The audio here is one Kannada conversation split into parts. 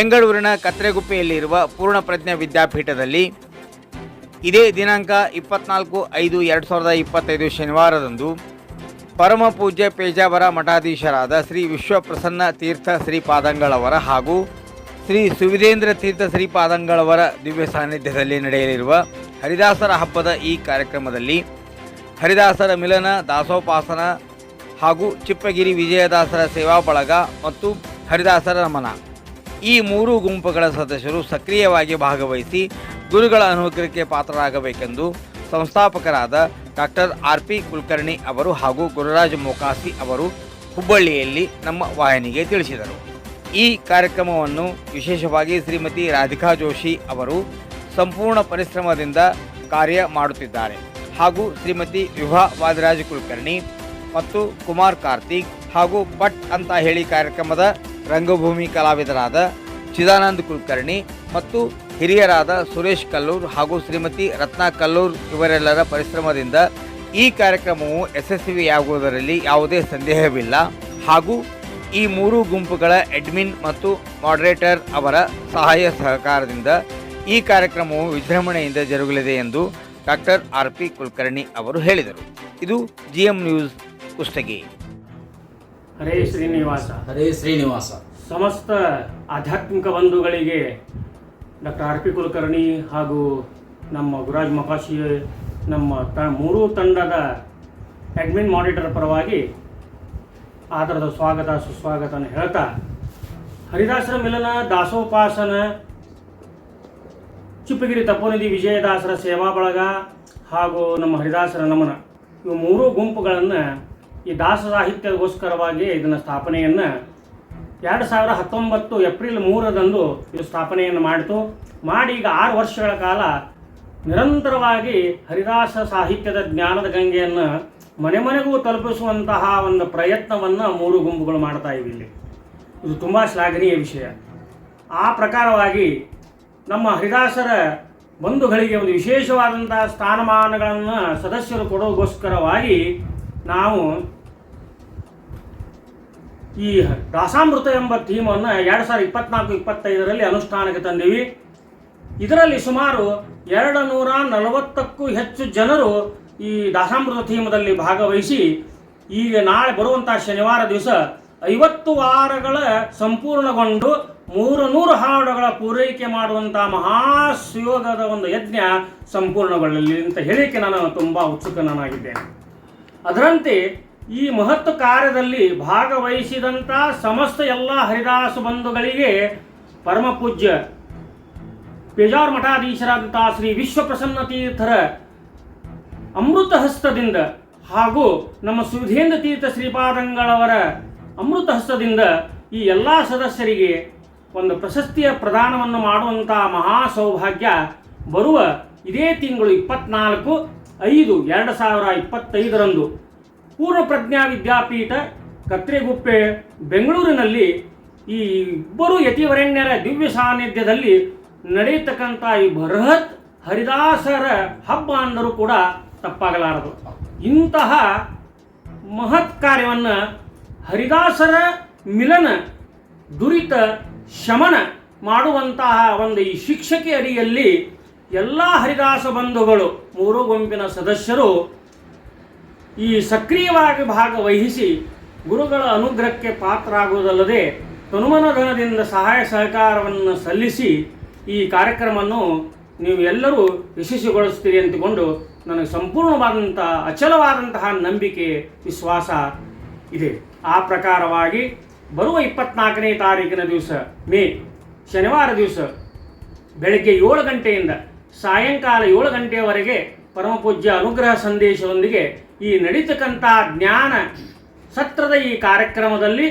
ಬೆಂಗಳೂರಿನ ಕತ್ರೆಗುಪ್ಪೆಯಲ್ಲಿರುವ ಪೂರ್ಣಪ್ರಜ್ಞ ವಿದ್ಯಾಪೀಠದಲ್ಲಿ ಇದೇ ದಿನಾಂಕ ಇಪ್ಪತ್ನಾಲ್ಕು ಐದು ಎರಡು ಸಾವಿರದ ಇಪ್ಪತ್ತೈದು ಶನಿವಾರದಂದು ಪರಮ ಪೂಜ್ಯ ಪೇಜಾವರ ಮಠಾಧೀಶರಾದ ಶ್ರೀ ವಿಶ್ವಪ್ರಸನ್ನ ತೀರ್ಥ ಶ್ರೀಪಾದಂಗಳವರ ಹಾಗೂ ಶ್ರೀ ಸುವಿಧೇಂದ್ರ ತೀರ್ಥ ಶ್ರೀಪಾದಂಗಳವರ ದಿವ್ಯ ಸಾನ್ನಿಧ್ಯದಲ್ಲಿ ನಡೆಯಲಿರುವ ಹರಿದಾಸರ ಹಬ್ಬದ ಈ ಕಾರ್ಯಕ್ರಮದಲ್ಲಿ ಹರಿದಾಸರ ಮಿಲನ, ದಾಸೋಪಾಸನ ಹಾಗೂ ಚಿಪ್ಪಗಿರಿ ವಿಜಯದಾಸರ ಸೇವಾ ಬಳಗ ಮತ್ತು ಹರಿದಾಸರ ನಮನ. ಈ ಮೂರು ಗುಂಪುಗಳ ಸದಸ್ಯರು ಸಕ್ರಿಯವಾಗಿ ಭಾಗವಹಿಸಿ ಗುರುಗಳ ಅನುಗ್ರಹಕ್ಕೆ ಪಾತ್ರರಾಗಬೇಕೆಂದು ಸಂಸ್ಥಾಪಕರಾದ ಡಾಕ್ಟರ್ ಆರ್ ಪಿ ಕುಲಕರ್ಣಿ ಅವರು ಹಾಗೂ ಗುರುರಾಜ್ ಮೊಕಾಸಿ ಅವರು ಹುಬ್ಬಳ್ಳಿಯಲ್ಲಿ ನಮ್ಮ ವಾಹಿನಿಗೆ ತಿಳಿಸಿದರು. ಈ ಕಾರ್ಯಕ್ರಮವನ್ನು ವಿಶೇಷವಾಗಿ ಶ್ರೀಮತಿ ರಾಧಿಕಾ ಜೋಶಿ ಅವರು ಸಂಪೂರ್ಣ ಪರಿಶ್ರಮದಿಂದ ಕಾರ್ಯ ಮಾಡುತ್ತಿದ್ದಾರೆ ಹಾಗೂ ಶ್ರೀಮತಿ ವಿಭಾ ವಾದಿರಾಜ್ ಕುಲಕರ್ಣಿ ಮತ್ತು ಕುಮಾರ್ ಕಾರ್ತಿಕ್ ಹಾಗೂ ಭಟ್ ಅಂತ ಹೇಳಿ ಕಾರ್ಯಕ್ರಮದ ರಂಗಭೂಮಿ ಕಲಾವಿದರಾದ ಚಿದಾನಂದ್ ಕುಲಕರ್ಣಿ ಮತ್ತು ಹಿರಿಯರಾದ ಸುರೇಶ್ ಕಲ್ಲೂರ್ ಹಾಗೂ ಶ್ರೀಮತಿ ರತ್ನಾ ಕಲ್ಲೂರ್ ಇವರೆಲ್ಲರ ಪರಿಶ್ರಮದಿಂದ ಈ ಕಾರ್ಯಕ್ರಮವು ಯಶಸ್ವಿಯಾಗುವುದರಲ್ಲಿ ಯಾವುದೇ ಸಂದೇಹವಿಲ್ಲ. ಹಾಗೂ ಈ ಮೂರು ಗುಂಪುಗಳ ಅಡ್ಮಿನ್ ಮತ್ತು ಮಾಡರೇಟರ್ ಅವರ ಸಹಾಯ ಸಹಕಾರದಿಂದ ಈ ಕಾರ್ಯಕ್ರಮವು ವಿಜೃಂಭಣೆಯಿಂದ ಜರುಗಲಿದೆ ಎಂದು ಡಾಕ್ಟರ್ ಆರ್ ಪಿ ಕುಲಕರ್ಣಿ ಅವರು ಹೇಳಿದರು. ಇದು ಜಿಎಂ ನ್ಯೂಸ್ ಕುಷ್ಟಗಿ. ಹರೇ ಶ್ರೀನಿವಾಸ. ಹರೇ ಶ್ರೀನಿವಾಸ. ಸಮಸ್ತ ಆಧ್ಯಾತ್ಮಿಕ ಬಂಧುಗಳಿಗೆ ಡಾಕ್ಟರ್ ಆರ್ ಪಿ ಕುಲಕರ್ಣಿ ಹಾಗೂ ನಮ್ಮ ಗುರಾಜ್ ಮಕಾಶಿ ನಮ್ಮ ತ ಮೂರೂ ತಂಡದ ಅಡ್ಮಿನ್ ಮಾನಿಟರ್ ಪರವಾಗಿ ಆದರದ ಸ್ವಾಗತ ಸುಸ್ವಾಗತನ ಹೇಳ್ತಾ ಹರಿದಾಸರ ಮಿಲನ ದಾಸೋಪಾಸನ ಚಿಪ್ಪಗಿರಿ ತಪೋನಿಧಿ ವಿಜಯದಾಸರ ಸೇವಾ ಬಳಗ ಹಾಗೂ ನಮ್ಮ ಹರಿದಾಸರ ನಮನ ಇವು ಮೂರೂ ಗುಂಪುಗಳನ್ನು ಈ ದಾಸ ಸಾಹಿತ್ಯಗೋಸ್ಕರವಾಗಿ ಇದನ್ನು ಸ್ಥಾಪನೆಯನ್ನು ಎರಡು ಸಾವಿರ ಹತ್ತೊಂಬತ್ತು ಏಪ್ರಿಲ್ ಮೂರರಂದು ಇದು ಸ್ಥಾಪನೆಯನ್ನು ಮಾಡಿತು. ಮಾಡಿ ಈಗ ಆರು ವರ್ಷಗಳ ಕಾಲ ನಿರಂತರವಾಗಿ ಹರಿದಾಸ ಸಾಹಿತ್ಯದ ಜ್ಞಾನದ ಗಂಗೆಯನ್ನು ಮನೆ ಮನೆಗೂ ತಲುಪಿಸುವಂತಹ ಒಂದು ಪ್ರಯತ್ನವನ್ನು ಮೂರು ಗುಂಪುಗಳು ಮಾಡ್ತಾ ಇವೆ ಇಲ್ಲಿ. ಇದು ತುಂಬ ಶ್ಲಾಘನೀಯ ವಿಷಯ. ಆ ಪ್ರಕಾರವಾಗಿ ನಮ್ಮ ಹರಿದಾಸರ ಬಂಧುಗಳಿಗೆ ಒಂದು ವಿಶೇಷವಾದಂತಹ ಸ್ಥಾನಮಾನಗಳನ್ನು ಸದಸ್ಯರು ಕೊಡೋಗೋಸ್ಕರವಾಗಿ ನಾವು ಈ ದಾಸಾಮೃತ ಎಂಬ ಥೀಮನ್ನು ಎರಡು ಸಾವಿರದ ಇಪ್ಪತ್ನಾಲ್ಕು, ಇಪ್ಪತ್ತೈದರಲ್ಲಿ ಅನುಷ್ಠಾನಕ್ಕೆ ತಂದೀವಿ. ಇದರಲ್ಲಿ ಸುಮಾರು ಎರಡು ನೂರ ನಲವತ್ತಕ್ಕೂ ಹೆಚ್ಚು ಜನರು ಈ ದಾಸಾಮೃತ ಥೀಮದಲ್ಲಿ ಭಾಗವಹಿಸಿ, ಈಗ ನಾಳೆ ಬರುವಂತಹ ಶನಿವಾರ ದಿವಸ ಐವತ್ತು ವಾರಗಳ ಸಂಪೂರ್ಣಗೊಂಡು ಮೂರು ನೂರು ಹಾಡುಗಳ ಪೂರೈಕೆ ಮಾಡುವಂತಹ ಮಹಾಸುಯೋಗದ ಒಂದು ಯಜ್ಞ ಸಂಪೂರ್ಣಗೊಳ್ಳಲಿ ಅಂತ ಹೇಳಿಕೆ ನಾನು ತುಂಬ ಉತ್ಸುಕನಾಗಿದ್ದೇನೆ. ಅದರಂತೆ ಈ ಮಹತ್ವ ಕಾರ್ಯದಲ್ಲಿ ಭಾಗವಹಿಸಿದಂಥ ಸಮಸ್ತ ಎಲ್ಲ ಹರಿದಾಸ ಬಂಧುಗಳಿಗೆ ಪರಮ ಪೂಜ್ಯ ಪೇಜಾರ್ ಮಠಾಧೀಶರಾದಂಥ ಶ್ರೀ ವಿಶ್ವಪ್ರಸನ್ನ ತೀರ್ಥರ ಅಮೃತ ಹಸ್ತದಿಂದ ಹಾಗೂ ನಮ್ಮ ಸುಧೇಂದ್ರ ತೀರ್ಥ ಶ್ರೀಪಾದಂಗಳವರ ಅಮೃತ ಹಸ್ತದಿಂದ ಈ ಎಲ್ಲ ಸದಸ್ಯರಿಗೆ ಒಂದು ಪ್ರಶಸ್ತಿಯ ಪ್ರದಾನವನ್ನು ಮಾಡುವಂಥ ಮಹಾ ಸೌಭಾಗ್ಯ ಬರುವ ಇದೇ ತಿಂಗಳು ಇಪ್ಪತ್ನಾಲ್ಕು ಐದು, ಎರಡು ಸಾವಿರ ಇಪ್ಪತ್ತೈದರಂದು ಪೂರ್ವ ಪ್ರಜ್ಞಾ ವಿದ್ಯಾಪೀಠ ಕತ್ರೆಗುಪ್ಪೆ, ಬೆಂಗಳೂರಿನಲ್ಲಿ ಈ ಇಬ್ಬರು ಯತಿವರೆಣ್ಯರ ದಿವ್ಯ ಸಾನ್ನಿಧ್ಯದಲ್ಲಿ ನಡೆಯತಕ್ಕಂಥ ಈ ಬೃಹತ್ ಹರಿದಾಸರ ಹಬ್ಬ ಅಂದರೂ ಕೂಡ ತಪ್ಪಾಗಲಾರದು. ಇಂತಹ ಮಹತ್ ಕಾರ್ಯವನ್ನು ಹರಿದಾಸರ ಮಿಲನ, ದುರಿತ, ಶಮನ ಮಾಡುವಂತಹ ಒಂದು ಈ ಶಿಕ್ಷಕಿ ಅಡಿಯಲ್ಲಿ ಎಲ್ಲ ಹರಿದಾಸ ಬಂಧುಗಳು ಮೂರು ಗುಂಪಿನ ಸದಸ್ಯರು ಈ ಸಕ್ರಿಯವಾಗಿ ಭಾಗವಹಿಸಿ ಗುರುಗಳ ಅನುಗ್ರಹಕ್ಕೆ ಪಾತ್ರರಾಗುವುದಲ್ಲದೆ ಹನುಮನಧನದಿಂದ ಸಹಾಯ ಸಹಕಾರವನ್ನು ಸಲ್ಲಿಸಿ ಈ ಕಾರ್ಯಕ್ರಮವನ್ನು ನೀವು ಎಲ್ಲರೂ ಯಶಸ್ವಿಗೊಳಿಸ್ತೀರಿ ಅಂತಕೊಂಡು ನನಗೆ ಸಂಪೂರ್ಣವಾದಂಥ ಅಚಲವಾದಂತಹ ನಂಬಿಕೆ, ವಿಶ್ವಾಸ ಇದೆ. ಆ ಪ್ರಕಾರವಾಗಿ ಬರುವ ಇಪ್ಪತ್ನಾಲ್ಕನೇ ತಾರೀಕಿನ ದಿವಸ, ಮೇ, ಶನಿವಾರ ದಿವಸ, ಬೆಳಗ್ಗೆ ಏಳು ಗಂಟೆಯಿಂದ ಸಾಯಂಕಾಲ ಏಳು ಗಂಟೆಯವರೆಗೆ ಪರಮಪೂಜ್ಯ ಅನುಗ್ರಹ ಸಂದೇಶದೊಂದಿಗೆ ಈ ನಡೀತಕ್ಕಂಥ ಜ್ಞಾನ ಸತ್ರದ ಈ ಕಾರ್ಯಕ್ರಮದಲ್ಲಿ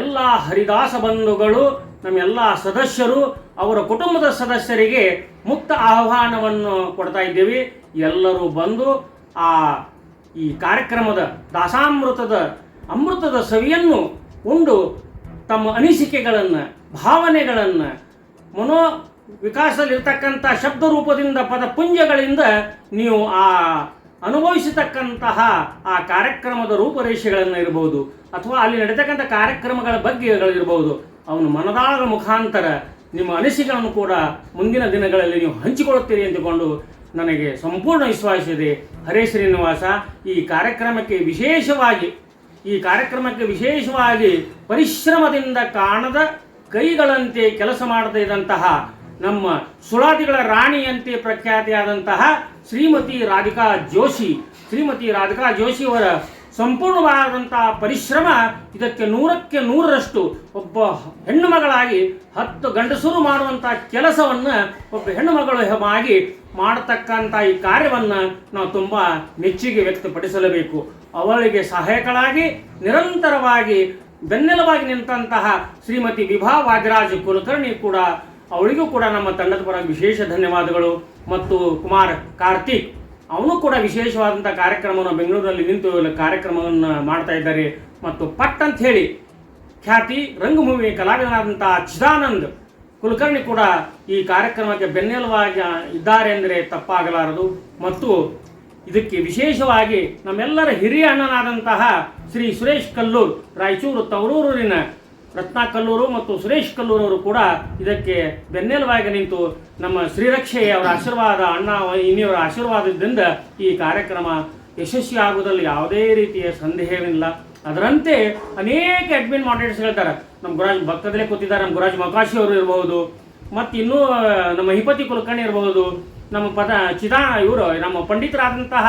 ಎಲ್ಲ ಹರಿದಾಸ ಬಂಧುಗಳು, ನಮ್ಮೆಲ್ಲ ಸದಸ್ಯರು, ಅವರ ಕುಟುಂಬದ ಸದಸ್ಯರಿಗೆ ಮುಕ್ತ ಆಹ್ವಾನವನ್ನು ಕೊಡ್ತಾ ಇದ್ದೇವೆ. ಎಲ್ಲರೂ ಬಂದು ಆ ಈ ಕಾರ್ಯಕ್ರಮದ ದಾಸಾಮೃತದ ಅಮೃತದ ಸವಿಯನ್ನು ಉಂಡು ತಮ್ಮ ಅನಿಸಿಕೆಗಳನ್ನು, ಭಾವನೆಗಳನ್ನು, ಮನೋ ವಿಕಾಸದಲ್ಲಿರ್ತಕ್ಕಂಥ ಶಬ್ದ ರೂಪದಿಂದ ಪದ ಪುಂಜಗಳಿಂದ ನೀವು ಆ ಅನುಭವಿಸತಕ್ಕಂತಹ ಆ ಕಾರ್ಯಕ್ರಮದ ರೂಪರೇಷೆಗಳನ್ನು ಇರಬಹುದು ಅಥವಾ ಅಲ್ಲಿ ನಡೀತಕ್ಕಂಥ ಕಾರ್ಯಕ್ರಮಗಳ ಬಗ್ಗೆಗಳಿರ್ಬೋದು ಅವನು ಮನದಾಳದ ಮುಖಾಂತರ ನಿಮ್ಮ ಅನಿಸಿಕೆಗಳನ್ನು ಕೂಡ ಮುಂದಿನ ದಿನಗಳಲ್ಲಿ ನೀವು ಹಂಚಿಕೊಳ್ಳುತ್ತೀರಿ ಎಂದುಕೊಂಡು ನನಗೆ ಸಂಪೂರ್ಣ ವಿಶ್ವಾಸ ಇದೆ. ಹರೇ ಶ್ರೀನಿವಾಸ, ಈ ಕಾರ್ಯಕ್ರಮಕ್ಕೆ ವಿಶೇಷವಾಗಿ, ಈ ಕಾರ್ಯಕ್ರಮಕ್ಕೆ ವಿಶೇಷವಾಗಿ ಪರಿಶ್ರಮದಿಂದ ಕಾಣದ ಕೈಗಳಂತೆ ಕೆಲಸ ಮಾಡದೇ ಇದ್ದಂತಹ ನಮ್ಮ ಸುಳಾದಿಗಳ ರಾಣಿಯಂತೆ ಪ್ರಖ್ಯಾತಿಯಾದಂತಹ ಶ್ರೀಮತಿ ರಾಧಿಕಾ ಜೋಶಿ. ಶ್ರೀಮತಿ ರಾಧಿಕಾ ಜೋಶಿಯವರ ಸಂಪೂರ್ಣವಾದಂತಹ ಪರಿಶ್ರಮ ಇದಕ್ಕೆ ನೂರಕ್ಕೆ ನೂರರಷ್ಟು ಒಬ್ಬ ಹೆಣ್ಣು ಮಗಳಾಗಿ ಹತ್ತು ಗಂಡಸರು ಮಾಡುವಂಥ ಕೆಲಸವನ್ನು ಒಬ್ಬ ಹೆಣ್ಣು ಮಗಳು ಆಗಿ ಮಾಡತಕ್ಕಂಥ ಈ ಕಾರ್ಯವನ್ನು ನಾವು ತುಂಬ ಮೆಚ್ಚುಗೆ ವ್ಯಕ್ತಪಡಿಸಲೇಬೇಕು. ಅವಳಿಗೆ ಸಹಾಯಕಳಾಗಿ, ನಿರಂತರವಾಗಿ ಬೆನ್ನೆಲುಬಾಗಿ ನಿಂತಹ ಶ್ರೀಮತಿ ವಿಭಾ ವಾಜರಾಜ್ ಕುಲಕರ್ಣಿ ಕೂಡ ಅವಳಿಗೂ ಕೂಡ ನಮ್ಮ ತಂಡದ ಪರ ವಿಶೇಷ ಧನ್ಯವಾದಗಳು. ಮತ್ತು ಕುಮಾರ್ ಕಾರ್ತಿಕ್, ಅವನು ಕೂಡ ವಿಶೇಷವಾದಂಥ ಕಾರ್ಯಕ್ರಮವನ್ನು ಬೆಂಗಳೂರಲ್ಲಿ ನಿಂತು ಕಾರ್ಯಕ್ರಮವನ್ನು ಮಾಡ್ತಾ ಇದ್ದಾರೆ. ಮತ್ತು ಪಟ್ ಅಂತ ಹೇಳಿ ಖ್ಯಾತಿ ರಂಗಭೂಮಿ ಕಲಾವಿದನಾದಂಥ ಚಿದಾನಂದ್ ಕುಲಕರ್ಣಿ ಕೂಡ ಈ ಕಾರ್ಯಕ್ರಮಕ್ಕೆ ಬೆನ್ನೆಲುವಾಗಿ ಇದ್ದಾರೆ ಅಂದರೆ ತಪ್ಪಾಗಲಾರದು. ಮತ್ತು ಇದಕ್ಕೆ ವಿಶೇಷವಾಗಿ ನಮ್ಮೆಲ್ಲರ ಹಿರಿಯ ಅಣ್ಣನಾದಂತಹ ಶ್ರೀ ಸುರೇಶ್ ಕಲ್ಲೂರ್, ರಾಯಚೂರು, ತವರೂರಿನ ರತ್ನ ಕಲ್ಲೂರು ಮತ್ತು ಸುರೇಶ್ ಕಲ್ಲೂರು ಅವರು ಕೂಡ ಇದಕ್ಕೆ ಬೆನ್ನೆಲುವಾಗಿ ನಿಂತು ನಮ್ಮ ಶ್ರೀರಕ್ಷೆ ಅವರ ಆಶೀರ್ವಾದ, ಅಣ್ಣ ಇನ್ನಿಯವರ ಆಶೀರ್ವಾದದಿಂದ ಈ ಕಾರ್ಯಕ್ರಮ ಯಶಸ್ವಿ ಆಗುವುದರಲ್ಲಿ ಯಾವುದೇ ರೀತಿಯ ಸಂದೇಹವಿಲ್ಲ. ಅದರಂತೆ ಅನೇಕ ಅಡ್ಮಿನ್ ಮಾಡೇಟರ್ಸ್ ಹೇಳ್ತಾರೆ, ನಮ್ಮ ಗುರಾಜ್ ಭಕ್ತದಲ್ಲೇ ಕೂತಿದ್ದಾರೆ, ನಮ್ಮ ಗುರಾಜ್ ಮಕಾಶಿ ಅವರು ಇರಬಹುದು ಮತ್ತು ಇನ್ನೂ ನಮ್ಮ ಹಿಪತಿ ಕುಲಕರ್ಣಿ ಇರಬಹುದು ನಮ್ಮ ಪದ ಚಿದಾ ಇವರು, ನಮ್ಮ ಪಂಡಿತರಾದಂತಹ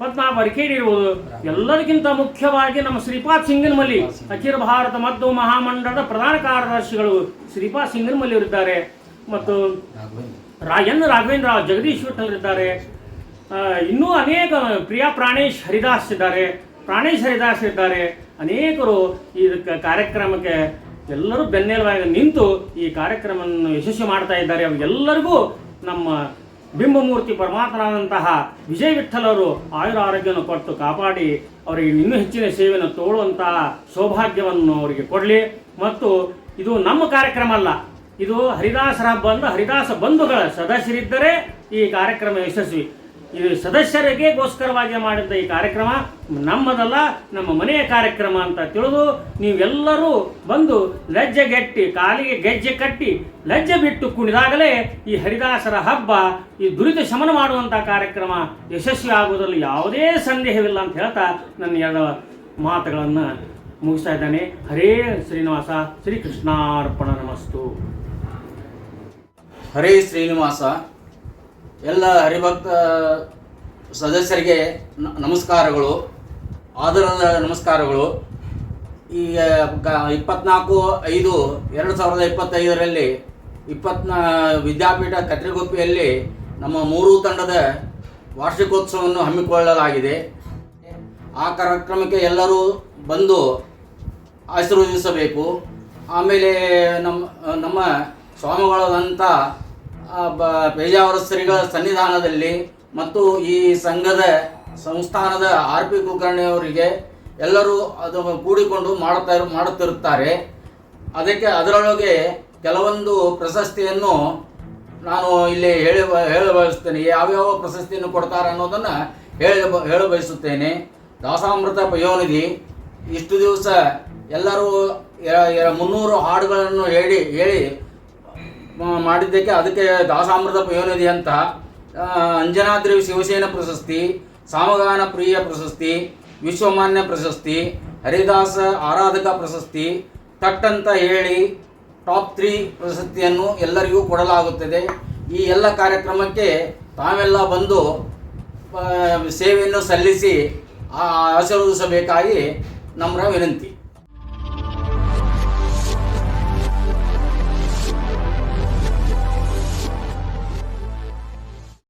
ಪದ್ಮಾ ಬರ್ಕೇಡಿ ಇರುವುದು ಎಲ್ಲರಿಗಿಂತ ಮುಖ್ಯವಾಗಿ ನಮ್ಮ ಶ್ರೀಪಾದ್ ಸಿಂಗನಮಲ್ಲಿ ಅಖಿಲ ಭಾರತ ಮದ್ದು ಮಹಾಮಂಡಲದ ಪ್ರಧಾನ ಕಾರ್ಯದರ್ಶಿಗಳು ಶ್ರೀಪಾದ್ ಸಿಂಗನಮಲ್ಲಿ ಅವರಿದ್ದಾರೆ. ಮತ್ತು ರಾ ಎನ್ ರಾಘವೇಂದ್ರ ಜಗದೀಶ್ ಇದ್ದಾರೆ ಇನ್ನೂ ಅನೇಕ ಪ್ರಿಯಾ ಪ್ರಾಣೇಶ್ ಹರಿದಾಸ್ ಇದ್ದಾರೆ. ಪ್ರಾಣೇಶ್ ಹರಿದಾಸ್ ಇದ್ದಾರೆ. ಅನೇಕರು ಇದಕ್ಕೆ ಕಾರ್ಯಕ್ರಮಕ್ಕೆ ಎಲ್ಲರೂ ಬೆನ್ನೆಲುಬಾಗಿ ನಿಂತು ಈ ಕಾರ್ಯಕ್ರಮವನ್ನು ಯಶಸ್ವಿ ಮಾಡ್ತಾ ಇದ್ದಾರೆ. ಅವರಿಗೆಲ್ಲರಿಗೂ ನಮ್ಮ ಬಿಂಬಮೂರ್ತಿ ಪರಮಾತ್ಮನಾದಂತಹ ವಿಜಯ ವಿಠಲರು ಆಯುರ ಆರೋಗ್ಯವನ್ನು ಕೊಟ್ಟು ಕಾಪಾಡಿ, ಅವರಿಗೆ ಇನ್ನೂ ಹೆಚ್ಚಿನ ಸೇವೆಯನ್ನು ತೋಳುವಂತಹ ಸೌಭಾಗ್ಯವನ್ನು ಅವರಿಗೆ ಕೊಡಲಿ. ಮತ್ತು ಇದು ನಮ್ಮ ಕಾರ್ಯಕ್ರಮ ಅಲ್ಲ, ಇದು ಹರಿದಾಸರ ಬಂದು, ಹರಿದಾಸ ಬಂಧುಗಳ ಸದಸ್ಯರಿದ್ದರೆ ಈ ಕಾರ್ಯಕ್ರಮ ಯಶಸ್ವಿ. ಇದು ಸದಸ್ಯರಿಗೆಗೋಸ್ಕರವಾಗಿ ಮಾಡಿದ್ದ ಈ ಕಾರ್ಯಕ್ರಮ ನಮ್ಮದಲ್ಲ, ನಮ್ಮ ಮನೆಯ ಕಾರ್ಯಕ್ರಮ ಅಂತ ತಿಳಿದು ನೀವೆಲ್ಲರೂ ಬಂದು ಲಜ್ಜೆಗೆಟ್ಟಿ ಕಾಲಿಗೆ ಗೆಜ್ಜೆ ಕಟ್ಟಿ, ಲಜ್ಜೆ ಬಿಟ್ಟು ಕುಣಿದಾಗಲೇ ಈ ಹರಿದಾಸರ ಹಬ್ಬ, ಈ ದುರಿತ ಶಮನ ಮಾಡುವಂಥ ಕಾರ್ಯಕ್ರಮ ಯಶಸ್ವಿ ಆಗುವುದರಲ್ಲಿ ಯಾವುದೇ ಸಂದೇಹವಿಲ್ಲ ಅಂತ ಹೇಳ್ತಾ ನನ್ನ ಎರಡು ಮಾತುಗಳನ್ನು ಮುಗಿಸ್ತಾ ಇದ್ದಾನೆ. ಹರೇ ಶ್ರೀನಿವಾಸ, ಶ್ರೀಕೃಷ್ಣಾರ್ಪಣ ನಮಸ್ತು. ಹರೇ ಶ್ರೀನಿವಾಸ. ಎಲ್ಲ ಹರಿಭಕ್ತ ಸದಸ್ಯರಿಗೆ ನಮಸ್ಕಾರಗಳು, ಆದರದ ನಮಸ್ಕಾರಗಳು. ಗ- ಇಪ್ಪತ್ನಾಲ್ಕು ಐದು ಎರಡು ಸಾವಿರದ ಇಪ್ಪತ್ತೈದರಲ್ಲಿ ಇಪ್ಪತ್ನಾ, ವಿದ್ಯಾಪೀಠ ಕತ್ರಿಗುಪ್ಪಿಯಲ್ಲಿ ನಮ್ಮ ಮೂರೂ ತಂಡದ ವಾರ್ಷಿಕೋತ್ಸವವನ್ನು ಹಮ್ಮಿಕೊಳ್ಳಲಾಗಿದೆ. ಆ ಕಾರ್ಯಕ್ರಮಕ್ಕೆ ಎಲ್ಲರೂ ಬಂದು ಆಶೀರ್ವದಿಸಬೇಕು. ಆಮೇಲೆ ನಮ್ಮ ನಮ್ಮ ಸ್ವಾಮಿಗಳಾದಂಥ ಪೇಜಾವರ ಶ್ರೀಗಳ ಸನ್ನಿಧಾನದಲ್ಲಿ ಮತ್ತು ಈ ಸಂಘದ ಸಂಸ್ಥಾನದ ಆರ್ ಪಿ ಕುಲಕರ್ಣಿಯವರಿಗೆ ಎಲ್ಲರೂ ಅದು ಕೂಡಿಕೊಂಡು ಮಾಡುತ್ತಾ ಮಾಡುತ್ತಿರುತ್ತಾರೆ. ಅದಕ್ಕೆ ಅದರೊಳಗೆ ಕೆಲವೊಂದು ಪ್ರಶಸ್ತಿಯನ್ನು ನಾನು ಇಲ್ಲಿ ಹೇಳಿ, ಹೇಳ ಬಯಸ್ತೇನೆ ಯಾವ್ಯಾವ ಪ್ರಶಸ್ತಿಯನ್ನು ಕೊಡ್ತಾರೆ ಅನ್ನೋದನ್ನು ಹೇಳ ಹೇಳ ಬಯಸುತ್ತೇನೆ. ದಾಸಾಮೃತ ಪಯೋನಿಧಿ ಇಷ್ಟು ದಿವಸ ಎಲ್ಲರೂ ಮುನ್ನೂರು ಹಾಡುಗಳನ್ನು ಹೇಳಿ ಹೇಳಿ ಮಾಡಿದ್ದಕ್ಕೆ ಅದಕ್ಕೆ ದಾಸಾಮೃತ ಪಯೋನಿಧಿ ಅಂತ ಅಂಜನಾದ್ರಿ ಶಿವಸೇನ ಪ್ರಶಸ್ತಿ, ಸಾಮಗಾನ ಪ್ರಿಯ ಪ್ರಶಸ್ತಿ, ವಿಶ್ವಮಾನ್ಯ ಪ್ರಶಸ್ತಿ, ಹರಿದಾಸ ಆರಾಧಕ ಪ್ರಶಸ್ತಿ, ತಟ್ಟಂತ ಹೇಳಿ ಟಾಪ್ ತ್ರೀ ಪ್ರಶಸ್ತಿಯನ್ನು ಎಲ್ಲರಿಗೂ ಕೊಡಲಾಗುತ್ತದೆ. ಈ ಎಲ್ಲ ಕಾರ್ಯಕ್ರಮಕ್ಕೆ ತಾವೆಲ್ಲ ಬಂದು ಸೇವೆಯನ್ನು ಸಲ್ಲಿಸಿ ಆಶೀರ್ವದಿಸಬೇಕಾಗಿ ನಮ್ಮ ವಿನಂತಿ.